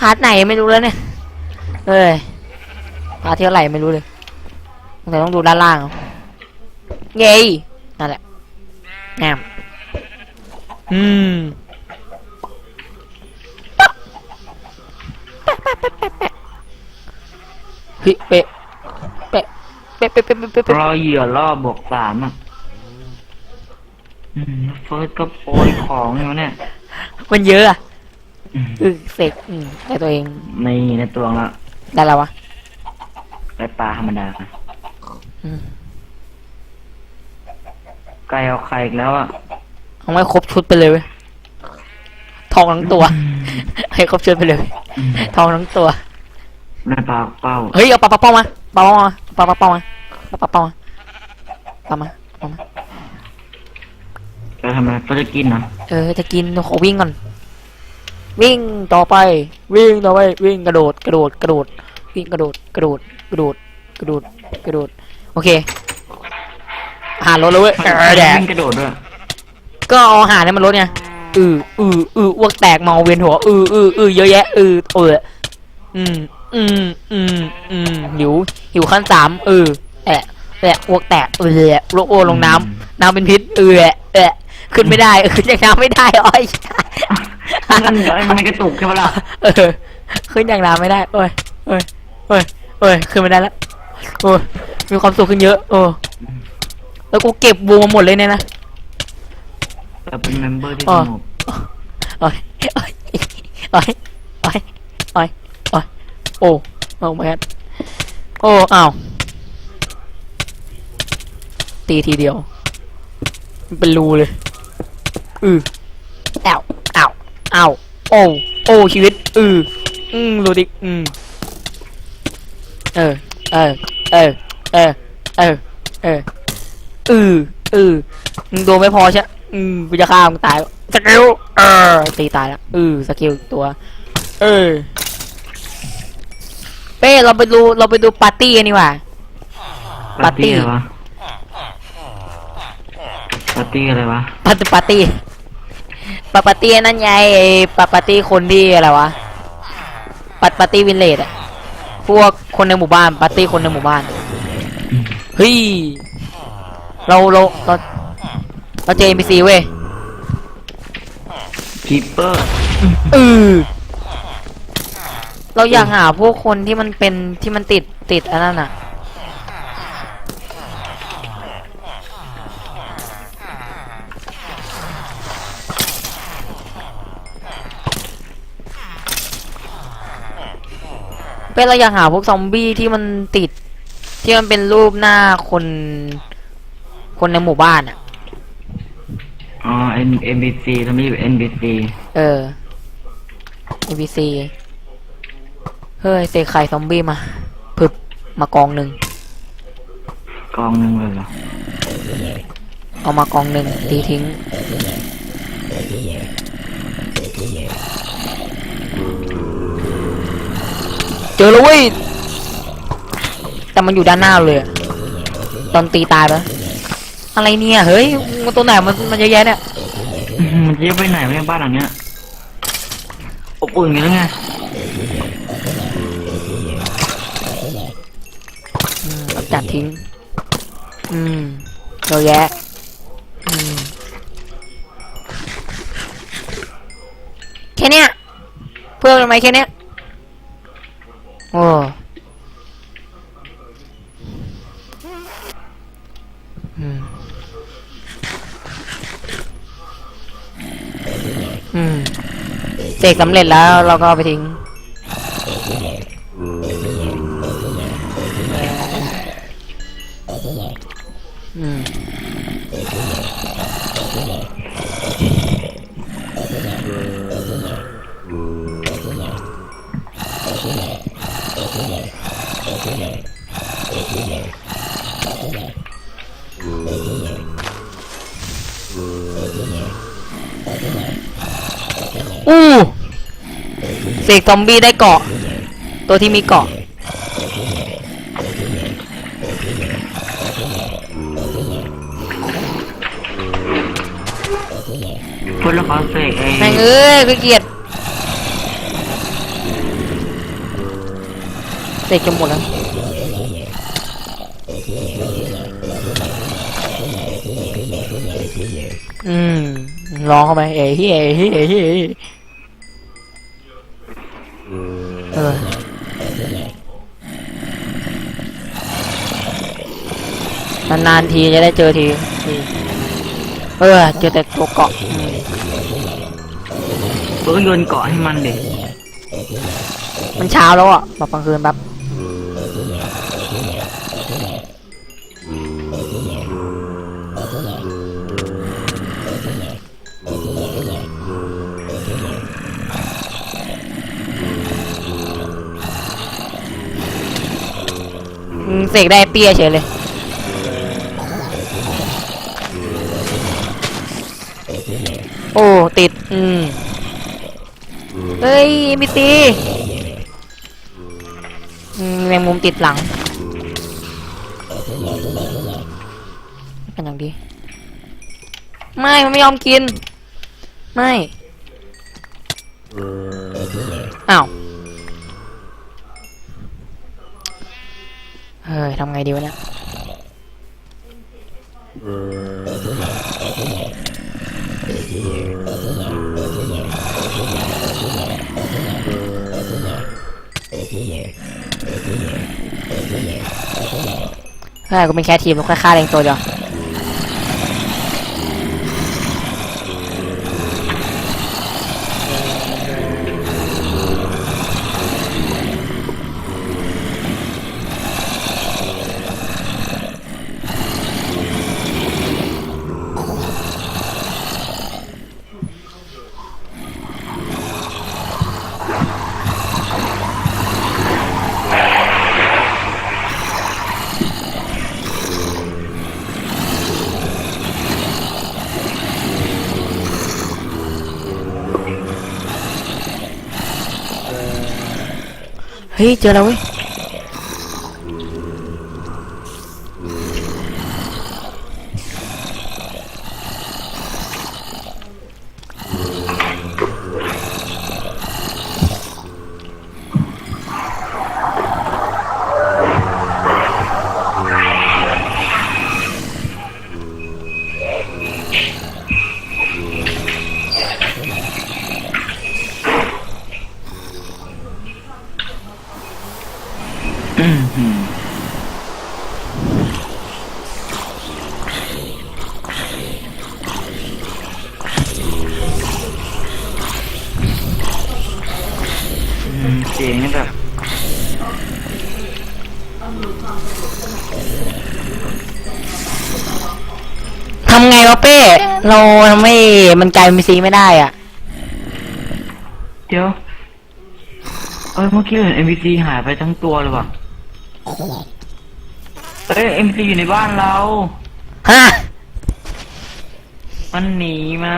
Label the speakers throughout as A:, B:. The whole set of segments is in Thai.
A: พาร์ทไหนไม่รู้แล้วเนี่ยเอ้ยพาร์ทที่เท่าไหร่ไม่รู้เลยแต่ต้องดูด้านล่างเอาเย้ยนั่นแหละแงมอืมเฮ้ยเป๊ะเป๊ะเป๊ะเป๊ะเป๊ะเป๊ะเป๊ะเป๊ะ
B: รอเหยื่อล่อบวกสามอะอืมเฟิร์สก็โปรยของอยู่เนี่ย
A: มันเยอะอะ
B: อืม
A: เออเสกอืมแต่ตัวเอง
B: ในในตัวละ
A: ได้แล้ววะ
B: ไปปลาธรรมดา
A: อืม
B: ไก่เอาไข่อีกแล้วอะ
A: เอาไม่ครบชุดไปเลยเว้ยทองทั้งตัว ให้ครบชุดไปเลย
B: อืม
A: ทองทั้งตัว
B: ในปลาเป้า
A: เฮ้ยเอาปลาปลาเป้ามาปลาเป้ามาปลาปลาเป้ามาปลาปลาเป้ามาปลามาปลามา
B: จะทำอะไรก็จะกินนะ
A: เออจะกินขอวิ่งก่อน วิ่งต่อไป วิ่งต่อไป วิ่งกระโดด กระโดด กระโดด วิ่งกระโดด กระโดด กระโดด กระโดด กระโดด โอเค หารถแล้วเว้ยเออแดก
B: วิ่งกระโดดด้วย
A: ก็เอาอาหารให้มันลดไงอืออืออืออ้วกแตกเมาเวียนหัว อืออืออือเยอะแยะ อือเอออืม อืม อืม อืม หิว หิวขั้นสามเออแอะแอะอ้วกแตกเออแอะโรคโอลงน้ำน้ำเป็นพิษเออแอะแอะขึ้นไม่ได้เออขึ้นจากน้ำไม่ได้อ้อย
B: นั่นเดี๋ยวไอ้มันกระตุกใช่ปะล่ะ
A: เออขึ้นจากน้ำไม่ได้โอ้ยโอ้ยโอ้ยโอ้ยขึ้นไม่ได้แล้วโอ้ยมีความสุขขึ้นเยอะโอ้แล้วกูเก็บบูมาหมดเลยเนี่ยนะ
B: แต่เป็นเมมเบอร์ที่
A: อ๋
B: ส
A: อ
B: งบ
A: โอ้ยโอ้ยโอ้ยโอ้ยโอ้ยโอ้ยโอ้โอ้แมนโอ้อ้าวตีทีเดียว เป็นรูเลยอืออ้าว อ้าวอ้าวโอ้โอ้ชีวิต อืออืมรูดิกอืมเออเออเออเออเออเอออืออือมึงโดนไม่พอใช่อืมกูจะฆ่ามึงตายสกิลเออตีตายแล้วอือสกิลอีกตัว เออเป้เราไปดูเราไปดูปาร์ตี้กันดีกว่าปาร์ตี้
B: อะไรวะปาร์ตี้อะไรวะ
A: ปาร์ตี้ปาร์ตี้ ปาปาร์ตี้นั่นไงไอ้ปาปาร์ตี้คนที่อะไรวะปาปาร์ตี้วินเลดอะพวกคนในหมู่บ้านปาร์ตี้คนในหมู่บ้านเฮ้ยเราเราเราเราเจอ NPC เว้ย
B: คีเปอร์
A: เออเราอยากหาพวกคนที่มันเป็นที่มันติดติดอันนั้นอะ เป็นเราอยากหาพวกซอมบี้ที่มันติด ที่มันเป็นรูปหน้าคน คนในหมู่บ้านอะ
B: อ๋อ N NBC ทำไมเป็น NBC
A: เออ NPC เฮ้ยเตะไข่ซอมบี้มาพึบมากองหนึ่ง
B: กองหนึ่งเลยเหรอ
A: เอามากองหนึ่งตีทิ้ง เจอแล้วเว้ย แต่มันอยู่ด้านหน้าเลยอะตอนตีตายปะอะไรเนี่ย เฮ้ยมันตัวไหนมันมันเยอะแยะเนี่ย
B: อื้อหือมันจะไปไหนวะเนี่ยบ้านหลังเนี้ยอบอุ่นกันแล้วไง
A: อืมจัดทิ้ง อืมเยอะแยะ อืมแค่เนี้ย เพิ่มเลยไหมแค่เนี้ย โอ้อืม อืมเสกสำเร็จแล้วเราก็เอาไปทิ้งอืม อู้เสกซอมบี้ได้เกาะ ตัวที่มีเกาะ
B: คนละครเสกเอง
A: แม่งเอ้ยขี้เกียจเสกจนหมดแล้ว อืมร้องเข้าไปเอ้ยเฮ้ยเอ้ยเฮ้ย เอ้ยเฮ้ยเอนานๆทีจะได้เจอที เออ เจอแต่ตัวเกาะ
B: เออโยนเกาะให้มันเด็
A: มันเช้าแล้วอะแบบกลางคืนแบบ เสกได้เปี้ยเฉยเลย โอ้ ติด อืม เฮ้ยมิตีอืมแมงมุมติดหลังเป็นอย่างดี ไม่ มันไม่ยอมกิน ไม่ อ้าว เฮ้ยทำไงดีวะเนี่ยใช่กูเป็นแค่ทีมกูแค่ฆ่าเองตัวเดียว เฮ้ยเเสี
B: ยงนี่แบบ
A: ทำไงวะเป้ เราทำให้มันกลายเป็นซีไม่ได้อะ
B: เดี๋ยว เอ้ยเมื่อกี้เห็น NPC หายไปทั้งตัวเลยว่ะเอ้ย NPC อยู่ในบ้านเรา
A: ฮะ
B: มันหนีมา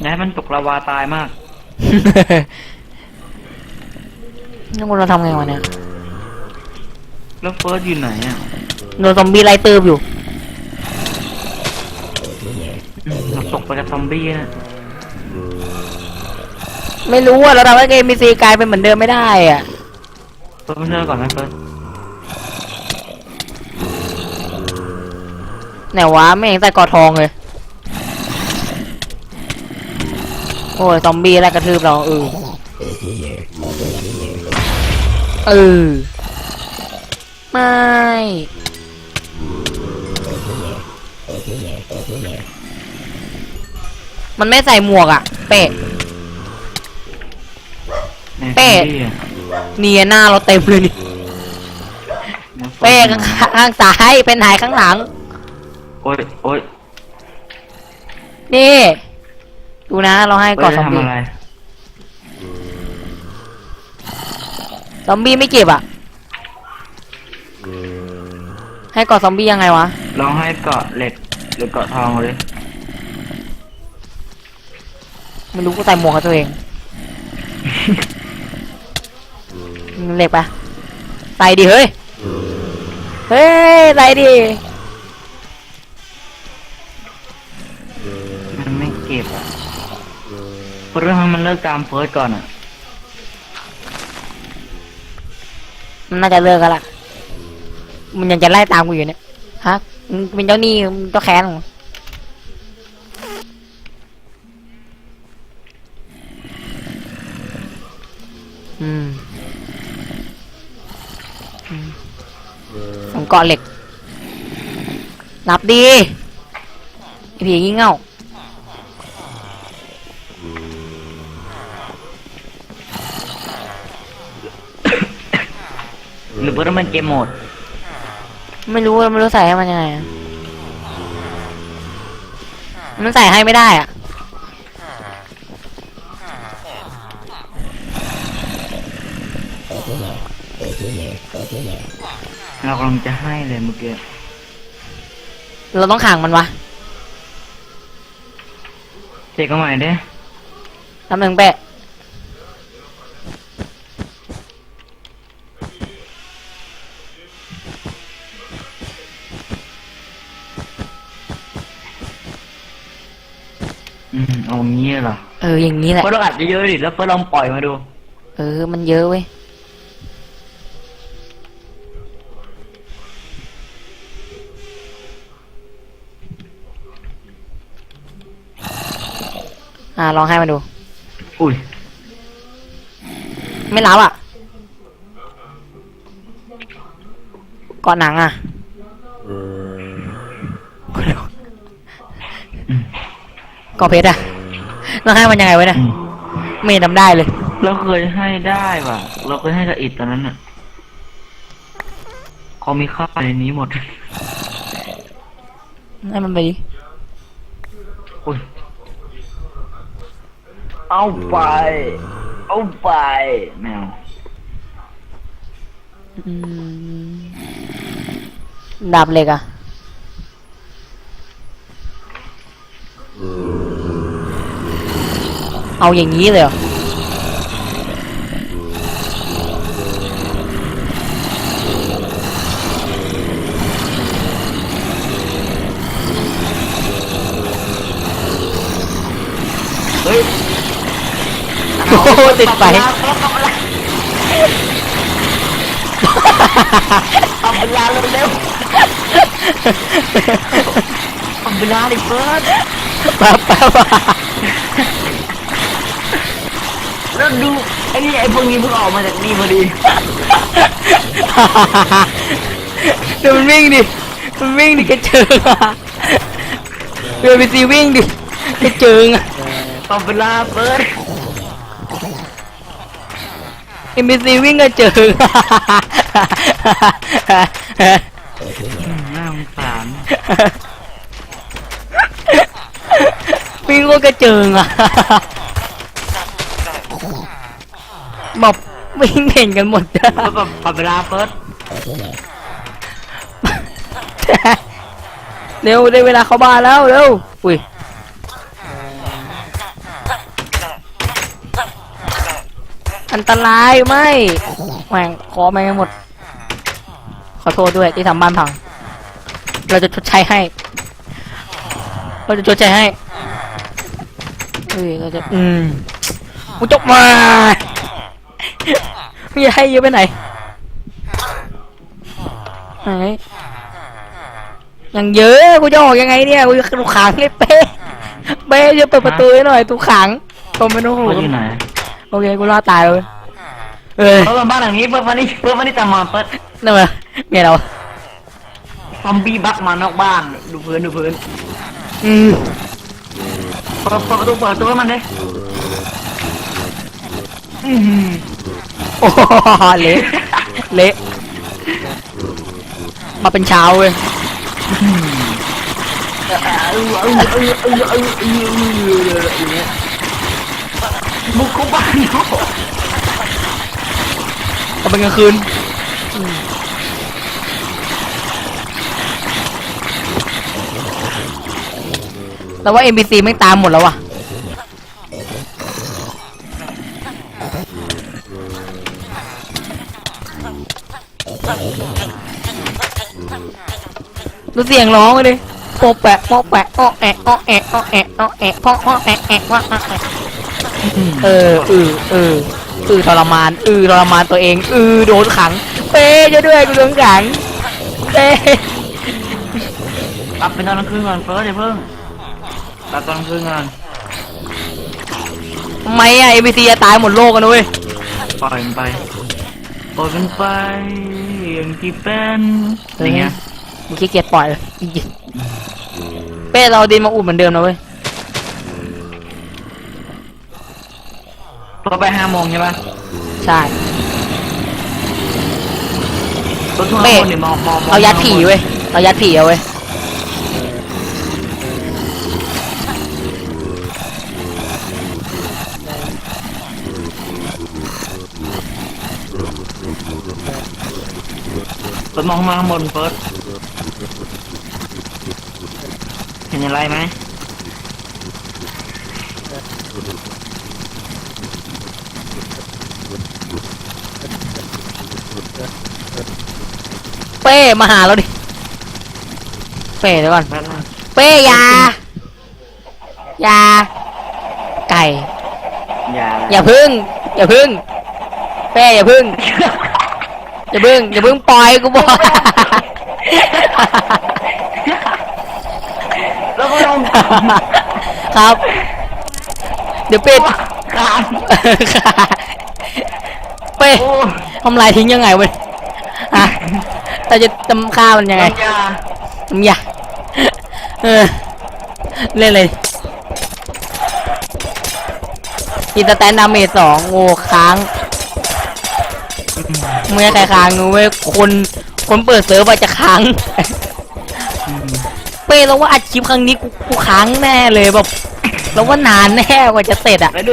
B: อย่าให้มันตกลาวาตายมาก
A: นี่เราทำไงวะเนี่ย
B: แล้วเฟิร์สอยู่ไหนอะ
A: โดนซอมบี้ไล่ตืบอยู่
B: อืมเราตกไปกับซอมบี้นะ
A: ไม่รู้อะเราทำให้เกมมีซีกลายเป็นเหมือนเดิมไม่ได้อะ
B: เฟิร์สมาเจอก่อนไหมเฟิร์ส
A: ไหนวะไม่เห็นใส่กอทองเลย โอ้ยซอมบี้ไล่กระทืบเราเออเออไม่มันไม่ใส่หมวกอะ เป๊ะ
B: ใน
A: เป้
B: ซอมบี้อะ
A: นี่หน้าเราเต็มเลยนี่
B: ในซอมบี้
A: เป้ข้างข้างซ้ายเป็นหายข้างหลัง
B: โอ้ยโอ้ย
A: นี่ ดูนะ เราให้
B: เป้
A: กอด
B: จะ
A: ซอมบี้
B: ทำอะไร
A: ซอมบี้ไม่เก็บอะ ให้กอดซอมบี้ยังไงวะ
B: ลองให้เกาะเหล็กหรือเกาะทองเลย
A: ไม่รู้กูใส่หมวกกับตัวเอง เหล็กปะใส่ดิเฮ้ย เฮ้ยใส่ดิ
B: เรื่องมันเลิกตามเฟิร์สก่อนอะ
A: มันน่าจะเลิกกันละมันยังจะไล่ตามกูอยู่เนี่ย ฮะมึงเป็นเจ้าหนี้มึงเจ้าแค้นหืมอืมผมเกาะเหล็กรับดีไอผีงี่เง่า
B: หรือว่ามันเกมโหมด
A: ไม่รู้ไม่รู้ใส่ให้มันยังไงอะมันใส่ให้ไม่ได้อะ
B: เรากำลังจะให้เลยเมื่อกี้
A: เราต้องขังมันวะ
B: เจ๊ก็ใหม่เด้
A: ทำหนึ่งเปะ
B: อืมเอางี้เหรอ
A: เอออย่างนี้แหละ
B: เฟิร์สเราอัดเยอะๆดิแล้วเฟิร์สลองปล่อยมาดู
A: เออ มันเยอะเว้ย อ่าลองให้มาดู
B: อุ้ย
A: ไม่รับอะเกาะหนังอะ เกาะเพชรอะเราให้มันยังไงวะเนี่ย
B: อืม
A: ไม่เห็นทำได้เลย
B: เราเคยให้ได้ว่ะ เราเคยให้กับอิดตอนนั้นอะเขามีค่าในนี้หมด
A: ให้มันไปดิ
B: อุ้ยเอาไป เอาไปแมว
A: อืมดาบเหล็กอะ เอาอย่างนี้เลยเหรอ
B: เฮ้ย
A: โอ้โหติดไฟ
B: เอาเวลาเร็วๆเอาเวลาดิเฟิร์ส
A: แป๊บแป๊บ
B: แล้วดูไอ้นี่ไอ้พวกนี้เพิ่งออกมาจากนี่พอดี
A: เดี๋ยวมันวิ่งดิ มันวิ่งดิกระเจิงอะเดี๋ยวไปซีวิ่งดิกระเจิงอะ
B: เอาเวลาเฟิร์ส
A: เอ็มบีซีวิ่งกระเจิง
B: น่าสงสาร
A: วิ่งก็กระเจิงอะ บอกวิ่งเห็นกันหมด
B: แล้วแบบเอาเวลาเฟิร์ส
A: เร็วได้เวลาเข้าบ้านแล้วเร็วอุ้ยอันตรายไม่แม่งขอแม่งให้หมด ขอโทษด้วยที่ทำบ้านพัง เราจะชดใช้ให้ เราจะชดใช้ให้เฮ้ยเราจะ อืมกูจบมา ไม่อยากให้เยอะไปไหนไหนยังเยอะกูจะออกยังไงเนี่ยกูจะถูกขังเลยเป๊ะเป๊ะจะเปิดประตูให้หน่อยถูกขังผมไม่ต้อง
B: เฟิร์สอยู่ไหน
A: โอเคกูรอดตายเลยเอ้ย
B: เฟิร์สมาบ้านหลังนี้เฟิร์สวันนี้เฟิร์สวันนี้ตามมาเฟิร์ส
A: นั่นมาเมียเรา
B: ซอมบี้บักมานอกบ้านดูพื้นดูพื้น
A: อืม
B: เปิดเปิดประตูเปิดประตูให้มันเลยอืม
A: โอ้โหเละเละมาเป็นเช้าเว้ย
B: อย่าเงี้ยบุกเขาบ้านเนา
A: เป็นกลางคืนแล้วว่า NPC ไม่ตามหมดแล้ววะ ดูเสียงร้องเลยโปะแปะโปะแปะอ้อแอะอ้อแอะอ้อแอะอ้อแอะพ่ออ้อแอะแอะว่าอะแอะเออเออเออเออทรมานเออทรมานตัวเองเออโดนขังเป้จะด้วยกูโดนขังเป้
B: รับเป็นตอนกลางคืนก่อนเฟิร์สเดี๋ยวเพิ่งรับตอนกลางคืนก่อน
A: ทำไมอะเอ็มบีซีจะตายหมดโลกกันนะเว้ย
B: ปล่อยมันไปปล่อยมันไปอย่างที่เป็นอะไรเงี้ย
A: มึงขี้เกียจปล่อยเลยอีกเป้เราเอาดินมาอุดเหมือนเดิมนะเว้ย
B: พอไปห้าโมงใช่ปะ
A: ใช่
B: รถทัวร์
A: เป้
B: คนเนี่ยมองมองมอง
A: เอายัดผีเว้ยเอายัดผีเอาเว้ย
B: เฟิร์สมองมาข้างบนเฟิร์ส เห็นอะไรไหม
A: เป้มาหาเราดิ เป้เดี๋ยวก่อน
B: แป๊บนึง
A: เป้อยาอยาไก่
B: อย่า
A: อย่าพึ่ง อย่าพึ่ง เป้อย่าพึ่ง อย่าพึ่ง อย่าพึ่งปล่อยกูบอก
B: แล้วก็ลง
A: ครับ เดี๋ยวเป็ด
B: กลาง
A: เป้
B: โอ้
A: ทำลายทิ้งยังไงเว้ยอะเราจะจำค่ามันยังไง
B: อย่า
A: ทำยาเออเล่นเลยอินสแตนดาเมจสองโอ้ค้างเมื่อใครค้างงูเว้ยคนคนเปิดเซิร์ฟอาจจะค้าง เป้เราว่าอัดคลิปครั้งนี้กูกูค้างแน่เลยแบบเราว่านานแน่กว่าจะเสร็จอะ
B: แล้วดู